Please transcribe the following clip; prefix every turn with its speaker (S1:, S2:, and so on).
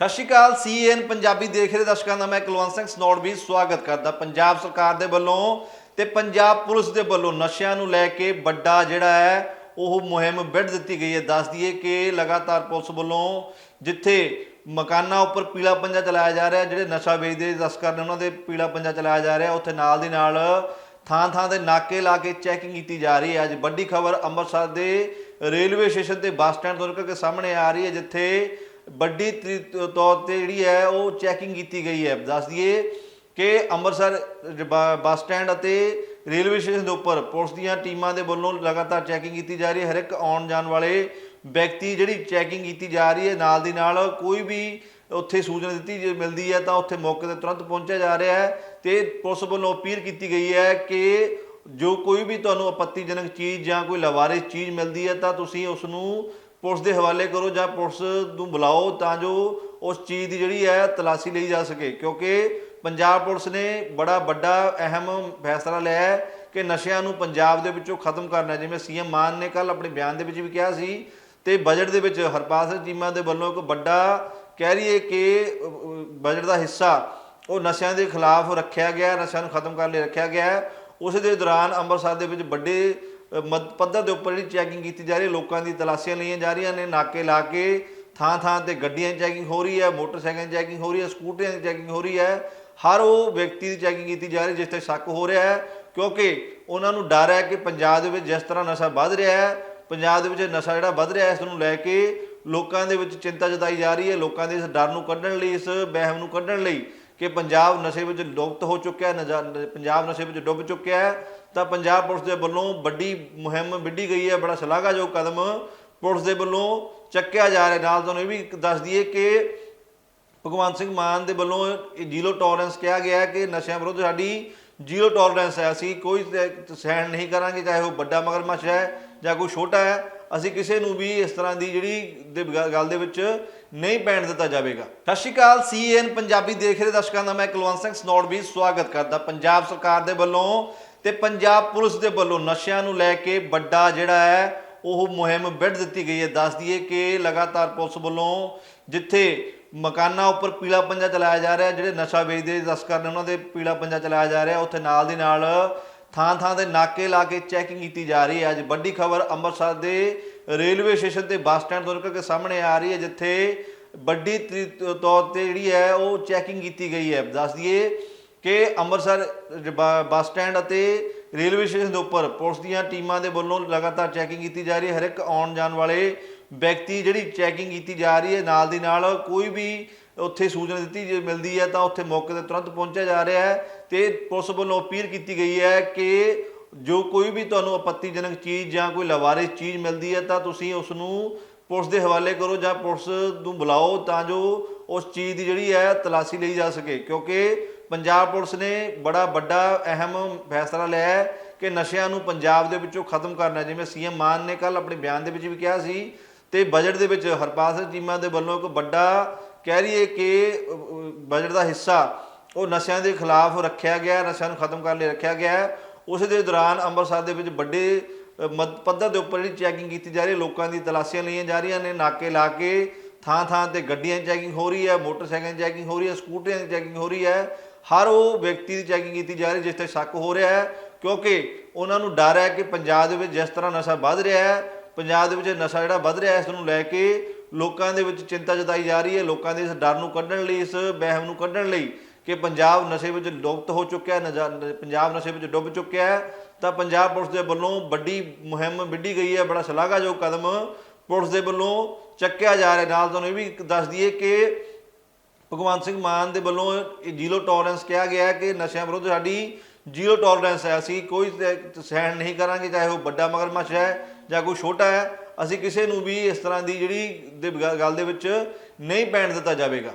S1: ਸਤਿ ਸ਼੍ਰੀ ਅਕਾਲ ਸੀਐਨ ਪੰਜਾਬੀ ਦੇਖ ਰਹੇ ਦਰਸ਼ਕਾਂ ਦਾ ਮੈਂ ਕੁਲਵੰਤ ਸਿੰਘ ਸਨੋੜ ਵੀ ਸਵਾਗਤ ਕਰਦਾ ਪੰਜਾਬ ਸਰਕਾਰ ਦੇ ਵੱਲੋਂ ਤੇ ਪੰਜਾਬ ਪੁਲਿਸ ਦੇ ਵੱਲੋਂ ਨਸ਼ਿਆਂ ਨੂੰ ਲੈ ਕੇ ਵੱਡਾ ਜਿਹੜਾ ਹੈ, ਉਹ ਮੁਹਿੰਮ ਵਿੱਢ ਦਿੱਤੀ ਗਈ ਹੈ। ਦੱਸ ਦਈਏ ਕਿ ਲਗਾਤਾਰ ਪੁਲਿਸ ਵੱਲੋਂ ਜਿੱਥੇ ਮਕਾਨਾਂ ਉੱਪਰ ਪੀਲਾ ਪੰਜਾ ਚਲਾਇਆ ਜਾ ਰਿਹਾ, ਜਿਹੜੇ ਨਸ਼ਾ ਵੇਚਦੇ ਤਸਕਰ ਨੇ, ਉਹਨਾਂ ਦੇ ਪੀਲਾ ਪੰਜਾ ਚਲਾਇਆ ਜਾ ਰਿਹਾ। ਉੱਥੇ ਨਾਲ ਦੀ ਨਾਲ ਥਾਂ ਥਾਂ ਤੇ ਨਾਕੇ ਲਾ ਕੇ ਚੈਕਿੰਗ ਕੀਤੀ ਜਾ ਰਹੀ ਹੈ। ਅੱਜ ਵੱਡੀ ਖਬਰ ਅੰਮ੍ਰਿਤਸਰ ਦੇ ਰੇਲਵੇ ਸਟੇਸ਼ਨ ਤੇ ਬੱਸ ਸਟੈਂਡ ਤੋਂ ਨਿਕਲ ਕੇ ਸਾਹਮਣੇ ਆ ਰਹੀ ਹੈ, ਜਿੱਥੇ ਵੱਡੀ ਤਰੀ- ਤੌਰ ਤੇ ਜਿਹੜੀ ਹੈ, ਉਹ ਚੈਕਿੰਗ ਕੀਤੀ ਗਈ ਹੈ। ਦੱਸ ਦਈਏ ਕਿ ਅੰਮ੍ਰਿਤਸਰ ਬ- ਬੱਸ ਸਟੈਂਡ ਅਤੇ ਰੇਲਵੇ ਸਟੇਸ਼ਨ ਦੇ ਉੱਪਰ ਪੁਲਿਸ ਦੀਆਂ ਟੀਮਾਂ ਦੇ ਵੱਲੋਂ ਲਗਾਤਾਰ ਚੈਕਿੰਗ ਕੀਤੀ ਜਾ ਰਹੀ ਹੈ। ਹਰ ਇੱਕ ਆਉਣ ਜਾਣ ਵਾਲੇ ਵਿਅਕਤੀ ਜਿਹੜੀ ਚੈਕਿੰਗ ਕੀਤੀ ਜਾ ਰਹੀ ਹੈ, ਨਾਲ ਦੀ ਨਾਲ ਕੋਈ ਵੀ ਉੱਥੇ ਸੂਚਨਾ ਦਿੱਤੀ ਜੇ ਮਿਲਦੀ ਹੈ, ਤਾਂ ਉੱਥੇ ਮੌਕੇ ਤੇ ਤੁਰੰਤ ਪਹੁੰਚਿਆ ਜਾ ਰਿਹਾ ਹੈ ਤੇ ਪੁਲਿਸ ਵੱਲੋਂ ਅਪੀਲ ਕੀਤੀ ਗਈ ਹੈ ਕਿ ਜੋ ਕੋਈ ਵੀ ਤੁਹਾਨੂੰ ਆਪੱਤੀਜਨਕ ਚੀਜ਼ ਜਾਂ ਕੋਈ ਲਵਾਰਿਸ ਚੀਜ਼ ਮਿਲਦੀ ਹੈ, ਤਾਂ ਤੁਸੀਂ ਉਸ ਨੂੰ ਪੁਲਿਸ ਦੇ ਹਵਾਲੇ ਕਰੋ ਜਾਂ ਪੁਲਿਸ ਨੂੰ ਬੁਲਾਓ ਤਾਂ ਜੋ ਉਸ ਚੀਜ਼ ਦੀ ਜਿਹੜੀ ਹੈ ਤਲਾਸ਼ੀ ਲਈ ਜਾ ਸਕੇ ਕਿਉਂਕਿ ਪੰਜਾਬ ਪੁਲਿਸ ਨੇ ਬੜਾ ਵੱਡਾ ਅਹਿਮ ਫੈਸਲਾ ਲਿਆ ਹੈ ਕਿ ਨਸ਼ਿਆਂ ਨੂੰ ਪੰਜਾਬ ਦੇ ਵਿੱਚੋਂ ਖਤਮ ਕਰਨਾ ਹੈ। ਜਿਵੇਂ ਸੀਐਮ ਮਾਨ ਨੇ ਕੱਲ ਆਪਣੇ ਬਿਆਨ ਦੇ ਵਿੱਚ ਵੀ ਕਿਹਾ ਸੀ ਤੇ ਬਜਟ ਦੇ ਵਿੱਚ ਹਰਪਾਲ ਸਿੰਘ ਚੀਮਾ ਦੇ ਵੱਲੋਂ ਇੱਕ ਵੱਡਾ ਕਹਿ ਰਹੀਏ ਕਿ ਬਜਟ ਦਾ ਹਿੱਸਾ ਉਹ ਨਸ਼ਿਆਂ ਦੇ ਖਿਲਾਫ ਰੱਖਿਆ ਗਿਆ, ਨਸ਼ਿਆਂ ਨੂੰ ਖਤਮ ਕਰਨ ਲਈ ਰੱਖਿਆ ਗਿਆ ਹੈ। ਉਸ ਦੇ ਦੌਰਾਨ ਅੰਮ੍ਰਿਤਸਰ ਦੇ ਵਿੱਚ ਵੱਡੇ ਅ, ਪੱਧਰ ਦੇ ਉੱਪਰ ਜਿਹੜੀ ਚੈਕਿੰਗ ਕੀਤੀ ਜਾ ਰਹੀ ਹੈ ਲੋਕਾਂ ਦੀ ਤਲਾਸ਼ੀਆਂ ਲਈਆਂ ਜਾ ਰਹੀਆਂ ਨੇ ਨਾਕੇ ਲਾ ਕੇ ਥਾਂ ਥਾਂ ਤੇ ਗੱਡੀਆਂ ਦੀ ਚੈਕਿੰਗ ਹੋ ਰਹੀ ਹੈ ਮੋਟਰਸਾਈਕਲਾਂ ਦੀ ਚੈਕਿੰਗ ਹੋ ਰਹੀ ਹੈ ਸਕੂਟਰੀਆਂ ਦੀ ਚੈਕਿੰਗ ਹੋ ਰਹੀ ਹੈ। ਹਰ ਉਹ ਵਿਅਕਤੀ ਦੀ ਚੈਕਿੰਗ ਕੀਤੀ ਜਾ ਰਹੀ ਜਿਸ ਤੇ ਸ਼ੱਕ ਹੋ ਰਿਹਾ ਹੈ ਕਿਉਂਕਿ ਉਹਨਾਂ ਨੂੰ ਡਰ ਹੈ ਕਿ ਪੰਜਾਬ ਦੇ ਵਿੱਚ ਜਿਸ ਤਰ੍ਹਾਂ ਨਸ਼ਾ ਵੱਧ ਰਿਹਾ ਹੈ ਪੰਜਾਬ ਦੇ ਵਿੱਚ ਨਸ਼ਾ ਜਿਹੜਾ ਵੱਧ ਰਿਹਾ ਹੈ ਇਸ ਨੂੰ ਲੈ ਕੇ ਲੋਕਾਂ ਦੇ ਵਿੱਚ ਚਿੰਤਾ ਜਤਾਈ ਜਾ ਰਹੀ ਹੈ ਲੋਕਾਂ ਦੇ ਇਸ ਡਰ ਨੂੰ ਕੱਢਣ ਲਈ ਇਸ ਵਹਿਮ ਨੂੰ ਕੱਢਣ ਲਈ। ਕਿ ਪੰਜਾਬ ਨਸ਼ੇ ਵਿੱਚ ਲੁਪਤ ਹੋ ਚੁੱਕਿਆ ਹੈ ਪੰਜਾਬ ਨਸ਼ੇ ਵਿੱਚ ਡੁੱਬ ਚੁੱਕਿਆ ਹੈ, ਤਾਂ ਪੰਜਾਬ ਪੁਲਿਸ ਦੇ ਵੱਲੋਂ ਵੱਡੀ ਮੁਹਿੰਮ ਵਿੱਢੀ ਗਈ ਹੈ, ਬੜਾ ਸ਼ਲਾਘਾਯੋਗ ਕਦਮ ਪੁਲਿਸ ਦੇ ਵੱਲੋਂ ਚੱਕਿਆ ਜਾ ਰਿਹਾ ਨਾਲ ਤੁਹਾਨੂੰ ਇਹ ਵੀ ਦੱਸ ਦਈਏ ਕਿ ਭਗਵੰਤ ਸਿੰਘ ਮਾਨ ਦੇ ਵੱਲੋਂ ਜ਼ੀਰੋ ਟੋਲਰੈਂਸ ਕਿਹਾ ਗਿਆ ਹੈ ਕਿ ਨਸ਼ਿਆਂ ਵਿਰੁੱਧ ਸਾਡੀ ਜ਼ੀਰੋ ਟੋਲਰੈਂਸ ਹੈ। ਅਸੀਂ ਕੋਈ ਸਹਿਣ ਨਹੀਂ ਕਰਾਂਗੇ, ਚਾਹੇ ਉਹ ਵੱਡਾ ਮਗਰਮੱਛ ਹੈ ਜਾਂ ਕੋਈ ਛੋਟਾ ਹੈ। ਅਸੀਂ ਕਿਸੇ ਨੂੰ ਵੀ ਇਸ ਤਰ੍ਹਾਂ ਦੀ ਜਿਹੜੀ ਦੇ ਗ- ਗੱਲ ਦੇ ਵਿੱਚ ਨਹੀਂ ਪੈਣ ਦਿੱਤਾ ਜਾਵੇਗਾ। ਸਤਿ ਸ਼੍ਰੀ ਅਕਾਲ ਸੀਐਨ ਪੰਜਾਬੀ ਦੇਖ ਰਹੇ ਦਰਸ਼ਕਾਂ ਦਾ ਮੈਂ ਕੁਲਵੰਤ ਸਿੰਘ ਸਨੌੜ ਵੀ ਸਵਾਗਤ ਕਰਦਾ। ਪੰਜਾਬ ਸਰਕਾਰ ਦੇ ਵੱਲੋਂ ਤੇ ਪੰਜਾਬ ਪੁਲਿਸ ਦੇ ਵੱਲੋਂ ਨਸ਼ਿਆਂ ਨੂੰ ਲੈ ਕੇ ਵੱਡਾ ਜਿਹੜਾ ਹੈ, ਉਹ ਮੁਹਿੰਮ ਵਿੱਢ ਦਿੱਤੀ ਗਈ ਹੈ। ਦੱਸ ਦਈਏ ਕਿ ਲਗਾਤਾਰ ਪੁਲਿਸ ਵੱਲੋਂ ਜਿੱਥੇ ਮਕਾਨਾਂ ਉੱਪਰ ਪੀਲਾ ਪੰਜਾ ਚਲਾਇਆ ਜਾ ਰਿਹਾ, ਜਿਹੜੇ ਨਸ਼ਾ ਵੇਚਦੇ ਤਸਕਰ ਨੇ ਉਹਨਾਂ ਦੇ ਪੀਲਾ ਪੰਜਾ ਚਲਾਇਆ ਜਾ ਰਿਹਾ, ਉੱਥੇ ਨਾਲ ਦੀ ਨਾਲ ਥਾਂ ਥਾਂ ਤੇ ਨਾਕੇ ਲਾ ਕੇ ਚੈਕਿੰਗ ਕੀਤੀ ਜਾ ਰਹੀ ਹੈ। ਅੱਜ ਵੱਡੀ ਖਬਰ ਅੰਮ੍ਰਿਤਸਰ ਦੇ ਰੇਲਵੇ ਸਟੇਸ਼ਨ ਤੇ ਬੱਸ ਸਟੈਂਡ ਤੋਂ ਨਿਕਲ ਕੇ ਸਾਹਮਣੇ ਆ ਰਹੀ ਹੈ, ਜਿੱਥੇ ਵੱਡੀ ਤਰੀ- ਤੌਰ ਤੇ ਜਿਹੜੀ ਹੈ, ਉਹ ਚੈਕਿੰਗ ਕੀਤੀ ਗਈ ਹੈ। ਦੱਸ ਦਈਏ ਕਿ ਅੰਮ੍ਰਿਤਸਰ ਬ- ਬੱਸ ਸਟੈਂਡ ਅਤੇ ਰੇਲਵੇ ਸਟੇਸ਼ਨ ਦੇ ਉੱਪਰ ਪੁਲਿਸ ਦੀਆਂ ਟੀਮਾਂ ਦੇ ਵੱਲੋਂ ਲਗਾਤਾਰ ਚੈਕਿੰਗ ਕੀਤੀ ਜਾ ਰਹੀ ਹੈ। ਹਰ ਇੱਕ ਆਉਣ ਜਾਣ ਵਾਲੇ ਵਿਅਕਤੀ ਜਿਹੜੀ ਚੈਕਿੰਗ ਕੀਤੀ ਜਾ ਰਹੀ ਹੈ, ਨਾਲ ਦੀ ਨਾਲ ਕੋਈ ਵੀ ਉੱਥੇ ਸੂਚਨਾ ਦਿੱਤੀ ਜੇ ਮਿਲਦੀ ਹੈ, ਤਾਂ ਉੱਥੇ ਮੌਕੇ ਤੇ ਤੁਰੰਤ ਪਹੁੰਚਿਆ ਜਾ ਰਿਹਾ ਹੈ ਤੇ ਪੁਲਿਸ ਵੱਲੋਂ ਅਪੀਲ ਕੀਤੀ ਗਈ ਹੈ ਕਿ ਜੋ ਕੋਈ ਵੀ ਤੁਹਾਨੂੰ ਆਪੱਤੀਜਨਕ ਚੀਜ਼ ਜਾਂ ਕੋਈ ਲਵਾਰਿਸ ਚੀਜ਼ ਮਿਲਦੀ ਹੈ, ਤਾਂ ਤੁਸੀਂ ਉਸ ਨੂੰ ਪੁਲਿਸ ਦੇ ਹਵਾਲੇ ਕਰੋ ਜਾਂ ਪੁਲਿਸ ਨੂੰ ਬੁਲਾਓ ਤਾਂ ਜੋ ਉਸ ਚੀਜ਼ ਦੀ ਜਿਹੜੀ ਹੈ ਤਲਾਸ਼ੀ ਲਈ ਜਾ ਸਕੇ ਕਿਉਂਕਿ ਪੰਜਾਬ ਪੁਲਿਸ ਨੇ ਬੜਾ ਵੱਡਾ ਅਹਿਮ ਫੈਸਲਾ ਲਿਆ ਹੈ ਕਿ ਨਸ਼ਿਆਂ ਨੂੰ ਪੰਜਾਬ ਦੇ ਵਿੱਚੋਂ ਖਤਮ ਕਰਨਾ ਹੈ। ਜਿਵੇਂ ਸੀਐਮ ਮਾਨ ਨੇ ਕੱਲ ਆਪਣੇ ਬਿਆਨ ਦੇ ਵਿੱਚ ਵੀ ਕਿਹਾ ਸੀ ਤੇ ਬਜਟ ਦੇ ਵਿੱਚ ਹਰਪਾਲ ਸਿੰਘ ਚੀਮਾ ਦੇ ਵੱਲੋਂ ਇੱਕ ਵੱਡਾ ਕਹਿ ਲਈਏ ਕਿ ਬਜਟ ਦਾ ਹਿੱਸਾ ਉਹ ਨਸ਼ਿਆਂ ਦੇ ਖਿਲਾਫ ਰੱਖਿਆ ਗਿਆ, ਨਸ਼ਿਆਂ ਨੂੰ ਖਤਮ ਕਰਨ ਲਈ ਰੱਖਿਆ ਗਿਆ ਉਸ ਦੇ ਦੌਰਾਨ ਅੰਮ੍ਰਿਤਸਰ ਦੇ ਵਿੱਚ ਵੱਡੇ ਅ, ਪੱਧਰ ਦੇ ਉੱਪਰ ਜਿਹੜੀ ਚੈਕਿੰਗ ਕੀਤੀ ਜਾ ਰਹੀ ਹੈ ਲੋਕਾਂ ਦੀ ਤਲਾਸ਼ੀਆਂ ਲਈਆਂ ਜਾ ਰਹੀਆਂ ਨੇ ਨਾਕੇ ਲਾ ਕੇ ਥਾਂ ਥਾਂ ਤੇ ਗੱਡੀਆਂ ਦੀ ਚੈਕਿੰਗ ਹੋ ਰਹੀ ਹੈ ਮੋਟਰਸਾਈਕਲਾਂ ਦੀ ਚੈਕਿੰਗ ਹੋ ਰਹੀ ਹੈ ਸਕੂਟਰੀਆਂ ਦੀ ਚੈਕਿੰਗ ਹੋ ਰਹੀ ਹੈ। ਹਰ ਉਹ ਵਿਅਕਤੀ ਦੀ ਚੈਕਿੰਗ ਕੀਤੀ ਜਾ ਰਹੀ ਜਿਸ ਤੇ ਸ਼ੱਕ ਹੋ ਰਿਹਾ ਹੈ ਕਿਉਂਕਿ ਉਹਨਾਂ ਨੂੰ ਡਰ ਹੈ ਕਿ ਪੰਜਾਬ ਦੇ ਵਿੱਚ ਜਿਸ ਤਰ੍ਹਾਂ ਨਸ਼ਾ ਵੱਧ ਰਿਹਾ ਹੈ ਪੰਜਾਬ ਦੇ ਵਿੱਚ ਨਸ਼ਾ ਜਿਹੜਾ ਵੱਧ ਰਿਹਾ ਹੈ ਇਸ ਨੂੰ ਲੈ ਕੇ ਲੋਕਾਂ ਦੇ ਵਿੱਚ ਚਿੰਤਾ ਜਤਾਈ ਜਾ ਰਹੀ ਹੈ ਲੋਕਾਂ ਦੇ ਇਸ ਡਰ ਨੂੰ ਕੱਢਣ ਲਈ ਇਸ ਵਹਿਮ ਨੂੰ ਕੱਢਣ ਲਈ। ਕਿ ਪੰਜਾਬ ਨਸ਼ੇ ਵਿੱਚ ਲੁਪਤ ਹੋ ਚੁੱਕਿਆ ਹੈ ਪੰਜਾਬ ਨਸ਼ੇ ਵਿੱਚ ਡੁੱਬ ਚੁੱਕਿਆ ਹੈ, ਤਾਂ ਪੰਜਾਬ ਪੁਲਿਸ ਦੇ ਵੱਲੋਂ ਵੱਡੀ ਮੁਹਿੰਮ ਵਿੱਢੀ ਗਈ ਹੈ, ਬੜਾ ਸ਼ਲਾਘਾਯੋਗ ਕਦਮ ਪੁਲਿਸ ਦੇ ਵੱਲੋਂ ਚੱਕਿਆ ਜਾ ਰਿਹਾ ਨਾਲ ਤੁਹਾਨੂੰ ਇਹ ਵੀ ਦੱਸ ਦਈਏ ਕਿ ਭਗਵੰਤ ਸਿੰਘ ਮਾਨ ਦੇ ਵੱਲੋਂ ਜ਼ੀਰੋ ਟੋਲਰੈਂਸ ਕਿਹਾ ਗਿਆ ਹੈ ਕਿ ਨਸ਼ਿਆਂ ਵਿਰੁੱਧ ਸਾਡੀ ਜ਼ੀਰੋ ਟੋਲਰੈਂਸ ਹੈ। ਅਸੀਂ ਕੋਈ ਸਹਿਣ ਨਹੀਂ ਕਰਾਂਗੇ, ਚਾਹੇ ਉਹ ਵੱਡਾ ਮਗਰਮੱਛ ਹੈ ਜਾਂ ਕੋਈ ਛੋਟਾ ਹੈ, ਅਸੀਂ ਕਿਸੇ ਨੂੰ ਵੀ ਇਸ ਤਰ੍ਹਾਂ ਦੀ ਜਿਹੜੀ ਦੇ ਗੱਲ ਦੇ ਵਿੱਚ ਨਹੀਂ ਪੈਣ ਦਿੱਤਾ ਜਾਵੇਗਾ।